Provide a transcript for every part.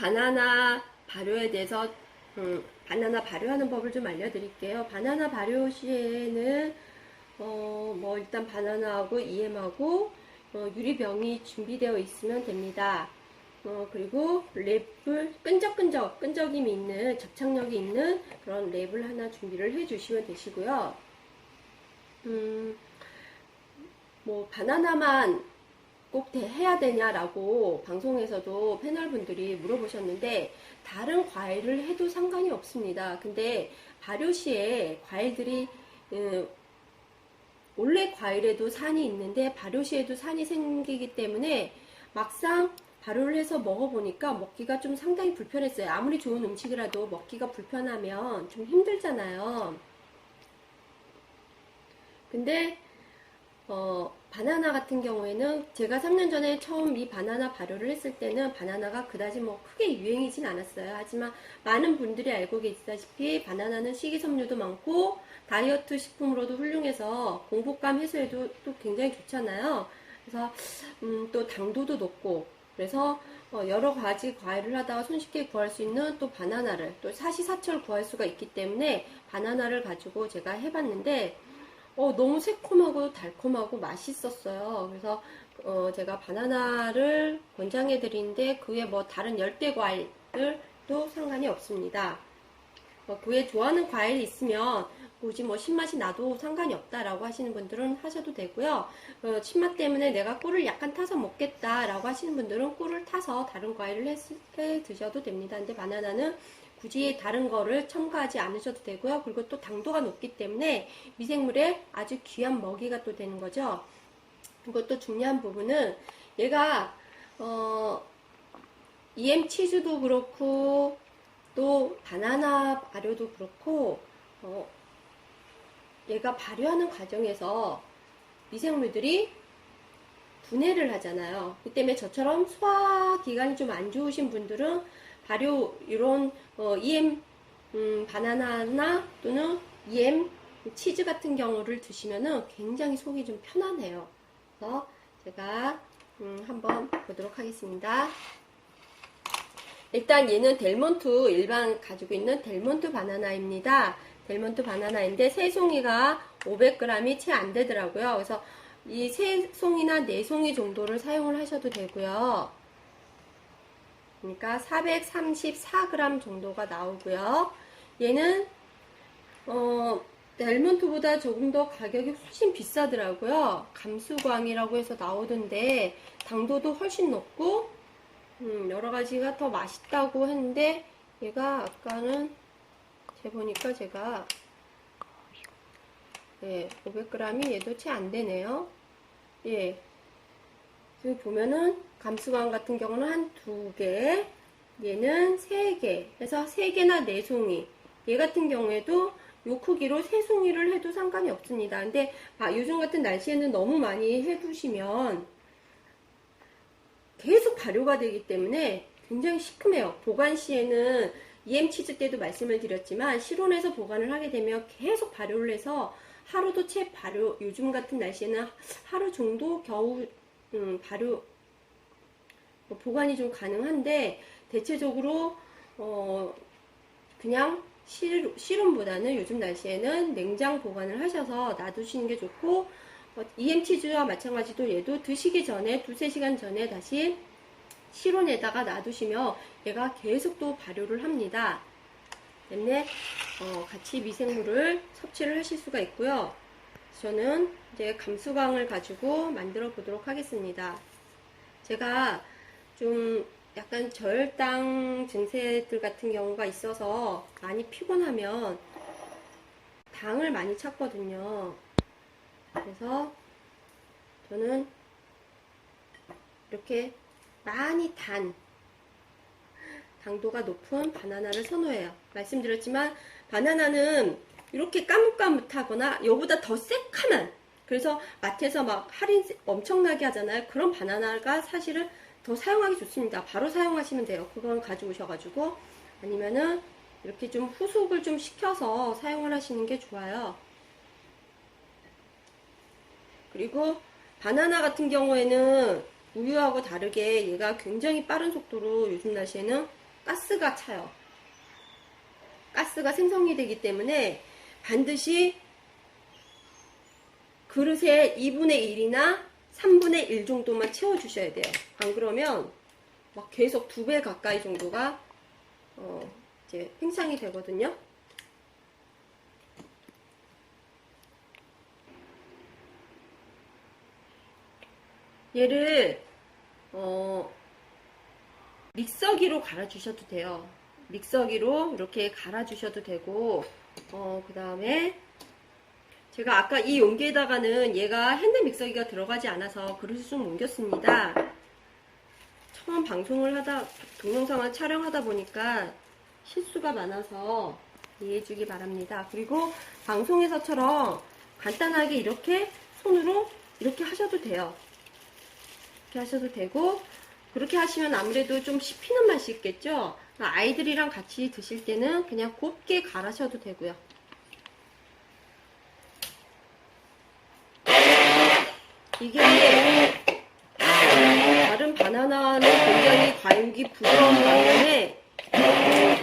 바나나 발효에 대해서 음, 바나나 발효하는 법을 좀 알려드릴게요. 바나나 발효 시에는 어, 뭐 일단 바나나하고 EM하고 어, 유리병이 준비되어 있으면 됩니다. 어, 그리고 랩을 끈적끈적 끈적임이 있는 접착력이 있는 그런 랩을 하나 준비를 해 주시면 되시고요. 음, 뭐 바나나만 꼭 대- 해야 되냐라고 방송에서도 패널분들이 물어보셨는데 다른 과일을 해도 상관이 없습니다. 근데 발효 시에 과일들이 음, 원래 과일에도 산이 있는데 발효 시에도 산이 생기기 때문에 막상 발효를 해서 먹어보니까 먹기가 좀 상당히 불편했어요. 아무리 좋은 음식이라도 먹기가 불편하면 좀 힘들잖아요. 근데 어, 바나나 같은 경우에는 제가 3년 전에 처음 이 바나나 발효를 했을 때는 바나나가 그다지 뭐 크게 유행이진 않았어요. 하지만 많은 분들이 알고 계시다시피 바나나는 식이섬유도 많고 다이어트 식품으로도 훌륭해서 공복감 해소에도 또 굉장히 좋잖아요. 그래서 음, 또 당도도 높고 그래서 어, 여러 가지 과일을 하다가 손쉽게 구할 수 있는 또 바나나를 또 사시사철 구할 수가 있기 때문에 바나나를 가지고 제가 해봤는데 어, 너무 새콤하고 달콤하고 맛있었어요. 그래서 어, 제가 바나나를 권장해 드리는데 그 외에 뭐 다른 열대 과일들도 상관이 없습니다. 어, 그 외에 좋아하는 과일이 있으면 굳이 뭐 신맛이 나도 상관이 없다라고 하시는 분들은 하셔도 되고요. 어, 신맛 때문에 내가 꿀을 약간 타서 먹겠다라고 하시는 분들은 꿀을 타서 다른 과일을 해, 해 드셔도 됩니다. 근데 바나나는 굳이 다른 거를 첨가하지 않으셔도 되고요. 그리고 또 당도가 높기 때문에 미생물의 아주 귀한 먹이가 또 되는 거죠. 그리고 또 중요한 부분은 얘가 어, EM 치즈도 그렇고 또 바나나 발효도 그렇고 어, 얘가 발효하는 과정에서 미생물들이 분해를 하잖아요. 그 때문에 저처럼 소화 기관이 좀 안 좋으신 분들은 발효 이런 어, EM 음, 바나나나 또는 EM 치즈 같은 경우를 드시면은 굉장히 속이 좀 편안해요. 그래서 제가 음, 한번 보도록 하겠습니다. 일단 얘는 델몬트 일반 가지고 있는 델몬트 바나나입니다. 델몬트 바나나인데 세 송이가 500g이 채 안 되더라고요. 그래서 이 세 송이나 네 송이 정도를 사용을 하셔도 되고요. 그러니까 434g 정도가 나오고요. 얘는 어 델몬트보다 조금 더 가격이 훨씬 비싸더라고요. 감수광이라고 해서 나오던데 당도도 훨씬 높고 음, 여러 가지가 더 맛있다고 했는데 얘가 아까는 재 보니까 제가 예, 500g이 얘도 채 안 되네요. 예. 여기 보면은 감수광 같은 경우는 한 두 개, 얘는 세 개, 해서 세 개나 네 송이. 얘 같은 경우에도 요 크기로 세 송이를 해도 상관이 없습니다. 근데 아, 요즘 같은 날씨에는 너무 많이 해두시면 계속 발효가 되기 때문에 굉장히 시큼해요. 보관 시에는 EM 치즈 때도 말씀을 드렸지만 실온에서 보관을 하게 되면 계속 발효를 해서 하루도 채 발효, 요즘 같은 날씨에는 하루 정도 겨우 음, 발효 뭐 보관이 좀 가능한데 대체적으로 어, 그냥 실, 실온보다는 요즘 날씨에는 냉장 보관을 하셔서 놔두시는 게 좋고 어, EM 치즈와 마찬가지로 얘도 드시기 전에 두세 시간 전에 다시 실온에다가 놔두시면 얘가 계속 또 발효를 합니다. 때문에 어, 같이 미생물을 섭취를 하실 수가 있고요. 저는 이제 감수광을 가지고 만들어 보도록 하겠습니다. 제가 좀 약간 저혈당 증세들 같은 경우가 있어서 많이 피곤하면 당을 많이 찾거든요. 그래서 저는 이렇게 많이 단 당도가 높은 바나나를 선호해요. 말씀드렸지만 바나나는 이렇게 까뭇까뭇하거나 요보다 더 새카만 그래서 마트에서 막 할인 엄청나게 하잖아요. 그런 바나나가 사실은 더 사용하기 좋습니다. 바로 사용하시면 돼요. 그건 가져오셔가지고 아니면은 이렇게 좀 후숙을 좀 시켜서 사용을 하시는 게 좋아요. 그리고 바나나 같은 경우에는 우유하고 다르게 얘가 굉장히 빠른 속도로 요즘 날씨에는 가스가 차요. 가스가 생성이 되기 때문에 반드시 그릇에 2분의 1이나 3분의 1 정도만 채워주셔야 돼요. 안 그러면 막 계속 두 배 가까이 정도가 어, 이제 팽창이 되거든요. 얘를 어, 믹서기로 갈아주셔도 돼요. 믹서기로 이렇게 갈아주셔도 되고 어, 그 다음에 제가 아까 이 용기에다가는 얘가 핸드 믹서기가 들어가지 않아서 그릇을 좀 옮겼습니다. 처음 방송을 하다 동영상을 촬영하다 보니까 실수가 많아서 이해해 주기 바랍니다. 그리고 방송에서처럼 간단하게 이렇게 손으로 이렇게 하셔도 돼요. 이렇게 하셔도 되고 그렇게 하시면 아무래도 좀 씹히는 맛이 있겠죠. 아이들이랑 같이 드실 때는 그냥 곱게 갈아셔도 되고요. 이게 다른 바나나는 굉장히 과육이 부드러운 반면에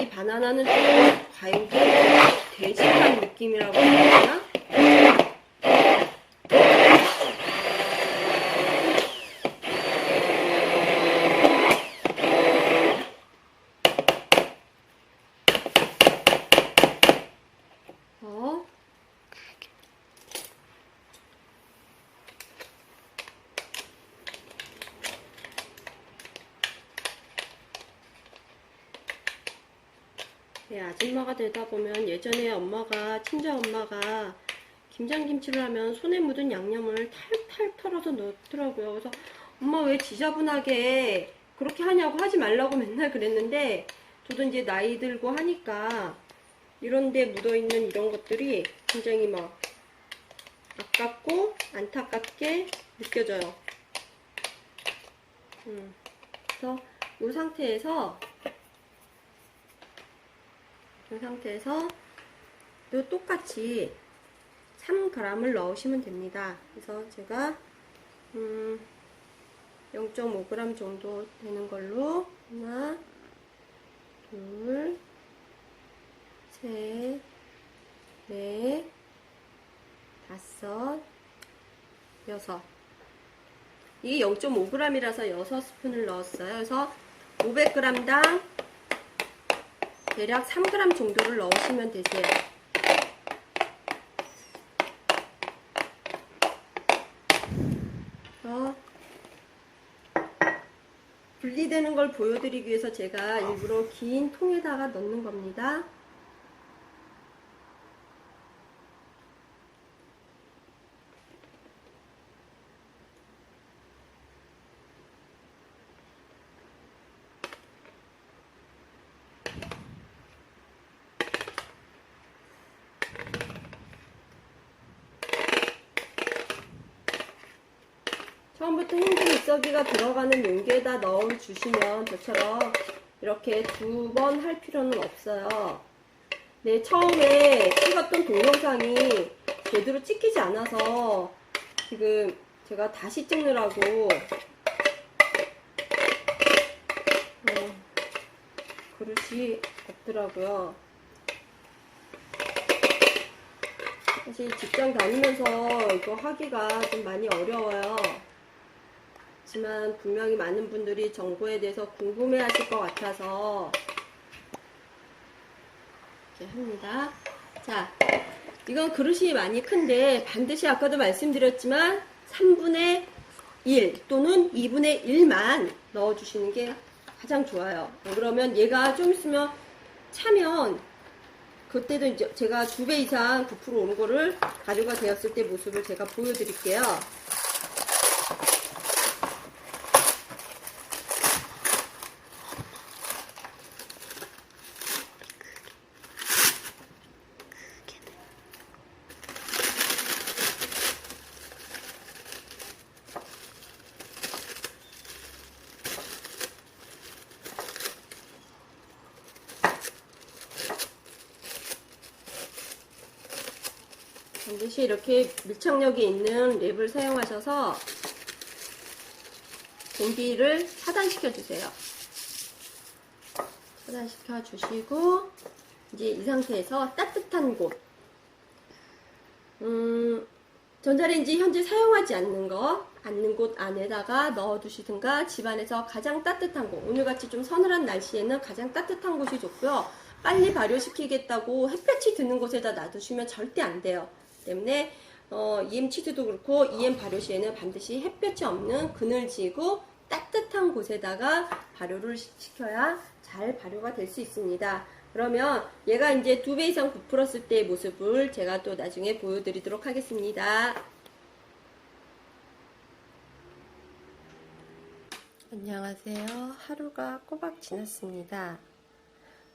이 바나나는 조금 과육이 되직한 느낌이라고 해야 되나? 더 네, 아줌마가 되다 보면 예전에 엄마가, 친정 엄마가 김장김치를 하면 손에 묻은 양념을 탈탈 털어서 넣더라고요. 그래서 엄마 왜 지저분하게 그렇게 하냐고 하지 말라고 맨날 그랬는데 저도 이제 나이 들고 하니까 이런데 묻어있는 이런 것들이 굉장히 막 아깝고 안타깝게 느껴져요. 음, 그래서 이 상태에서 이 상태에서 또 똑같이 3g을 넣으시면 됩니다. 그래서 제가 음, 0.5g 정도 되는 걸로 하나, 둘, 셋, 넷, 다섯, 여섯. 이게 0.5g이라서 6스푼을 넣었어요. 그래서 500g당 대략 3g 정도를 넣으시면 되세요. 분리되는 걸 보여드리기 위해서 제가 일부러 긴 통에다가 넣는 겁니다. 처음부터 핸드 믹서기가 들어가는 용기에다 넣어 주시면 저처럼 이렇게 두 번 할 필요는 없어요. 네, 처음에 찍었던 동영상이 제대로 찍히지 않아서 지금 제가 다시 찍느라고 어, 그릇이 없더라고요. 사실 직장 다니면서 이거 하기가 좀 많이 어려워요. 하지만 분명히 많은 분들이 정보에 대해서 궁금해 하실 것 같아서 이렇게 합니다. 자, 이건 그릇이 많이 큰데 반드시 아까도 말씀드렸지만 3분의 1 또는 2분의 1만 넣어주시는 게 가장 좋아요. 그러면 얘가 좀 있으면 차면 그때도 이제 제가 두 배 이상 부풀어 오는 거를 가루가 되었을 때 모습을 제가 보여드릴게요. 반드시 이렇게 밀착력이 있는 랩을 사용하셔서 공기를 차단시켜 주세요. 차단시켜 주시고 이제 이 상태에서 따뜻한 곳 음, 전자레인지 현재 사용하지 않는 거, 않는 곳 안에다가 넣어 두시든가 집안에서 가장 따뜻한 곳, 오늘같이 좀 서늘한 날씨에는 가장 따뜻한 곳이 좋고요. 빨리 발효시키겠다고 햇볕이 드는 곳에다 놔두시면 절대 안 돼요. 때문에 어, EM 치즈도 그렇고 EM 발효 시에는 반드시 햇볕이 없는 그늘지고 따뜻한 곳에다가 발효를 시- 시켜야 잘 발효가 될 수 있습니다. 그러면 얘가 이제 두 배 이상 부풀었을 때의 모습을 제가 또 나중에 보여드리도록 하겠습니다. 안녕하세요. 하루가 꼬박 지났습니다.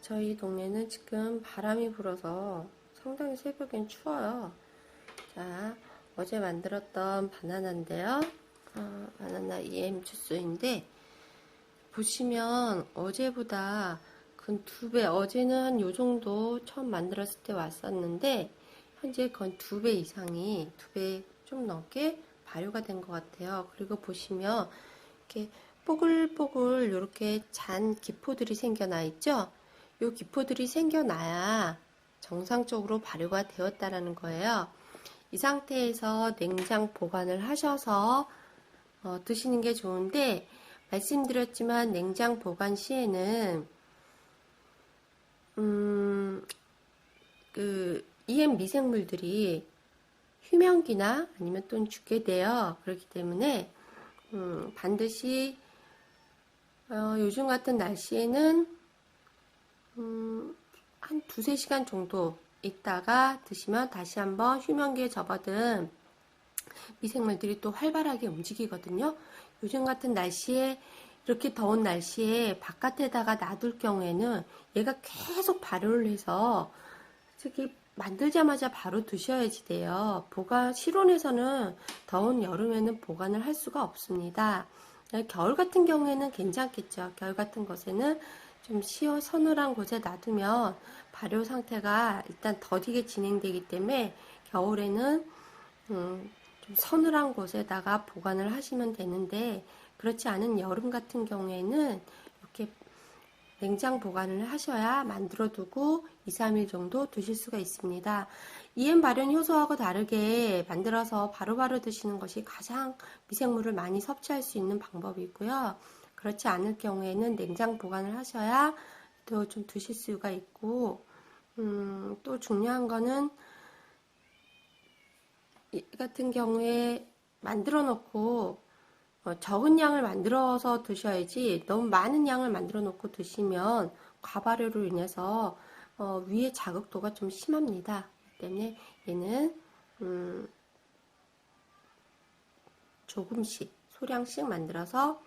저희 동네는 지금 바람이 불어서 상당히 새벽엔 추워요. 자, 어제 만들었던 바나나인데요. 어, 바나나 EM 주스인데, 보시면 어제보다 근 두 배, 어제는 한 요 정도 처음 만들었을 때 왔었는데, 현재 건 두 배 이상이, 두 배 좀 넘게 발효가 된 것 같아요. 그리고 보시면, 이렇게 뽀글뽀글 이렇게 잔 기포들이 생겨나 있죠? 요 기포들이 생겨나야 정상적으로 발효가 되었다라는 거예요. 이 상태에서 냉장 보관을 하셔서 어, 드시는 게 좋은데 말씀드렸지만 냉장 보관 시에는 음, 그 EM 미생물들이 휴면기나 아니면 또 죽게 돼요. 그렇기 때문에 음, 반드시 어, 요즘 같은 날씨에는 음, 한 두세 시간 정도 있다가 드시면 다시 한번 휴면기에 접어든 미생물들이 또 활발하게 움직이거든요. 요즘 같은 날씨에 이렇게 더운 날씨에 바깥에다가 놔둘 경우에는 얘가 계속 발효를 해서 특히 만들자마자 바로 드셔야지 돼요. 보관 실온에서는 더운 여름에는 보관을 할 수가 없습니다. 겨울 같은 경우에는 괜찮겠죠. 겨울 같은 곳에는 좀 시원 서늘한 곳에 놔두면 발효 상태가 일단 더디게 진행되기 때문에 겨울에는 음, 좀 서늘한 곳에다가 보관을 하시면 되는데 그렇지 않은 여름 같은 경우에는 이렇게 냉장 보관을 하셔야 만들어 두고 2, 3일 정도 드실 수가 있습니다. EM 발효 효소하고 다르게 만들어서 바로바로 드시는 것이 가장 미생물을 많이 섭취할 수 있는 방법이고요. 그렇지 않을 경우에는 냉장 보관을 하셔야 또 좀 드실 수가 있고, 음, 또 중요한 거는 이 같은 경우에 만들어 놓고 어, 적은 양을 만들어서 드셔야지 너무 많은 양을 만들어 놓고 드시면 과발효로 인해서 어, 위에 자극도가 좀 심합니다. 때문에 얘는 음, 조금씩 소량씩 만들어서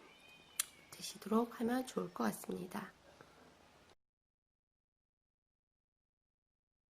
드시도록 하면 좋을 것 같습니다.